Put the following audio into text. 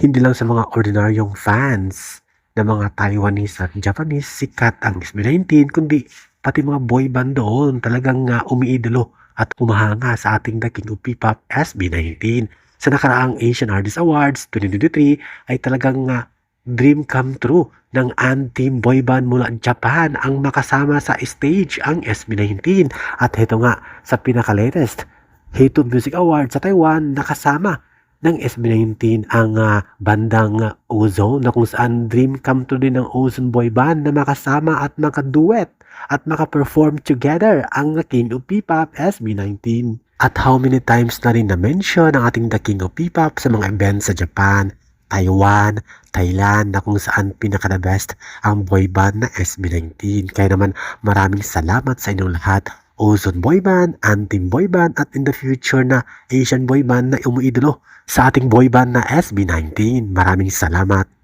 Hindi lang sa mga ordinaryong fans ng mga Taiwanese at Japanese sikat ang SB19 kundi pati mga boy band doon talagang uh, umiidolo at humahanga sa ating The King of P-Pop SB19. Sa nakaraang Asian Artist Awards 2023 ay talagang uh, dream come true ng anti boy band mula Japan ang makasama sa stage ang SB19 at heto nga sa pinaka-latest Hate Music Awards sa Taiwan nakasama ng SB19 ang ah, bandang ah, Ozone na kung saan dream come true din ng Ozone Boy Band na makasama at makaduet at makaperform together ang King of P-Pop SB19. At how many times na rin na-mention ang ating The King of P-Pop sa mga events sa Japan, Taiwan, Thailand na kung saan pinaka-the best ang boy band na SB19. Kaya naman maraming salamat sa inyong lahat Ozone Boy Band, Antim Boy at in the future na Asian Boy Band na umuidolo sa ating boy na SB19. Maraming salamat.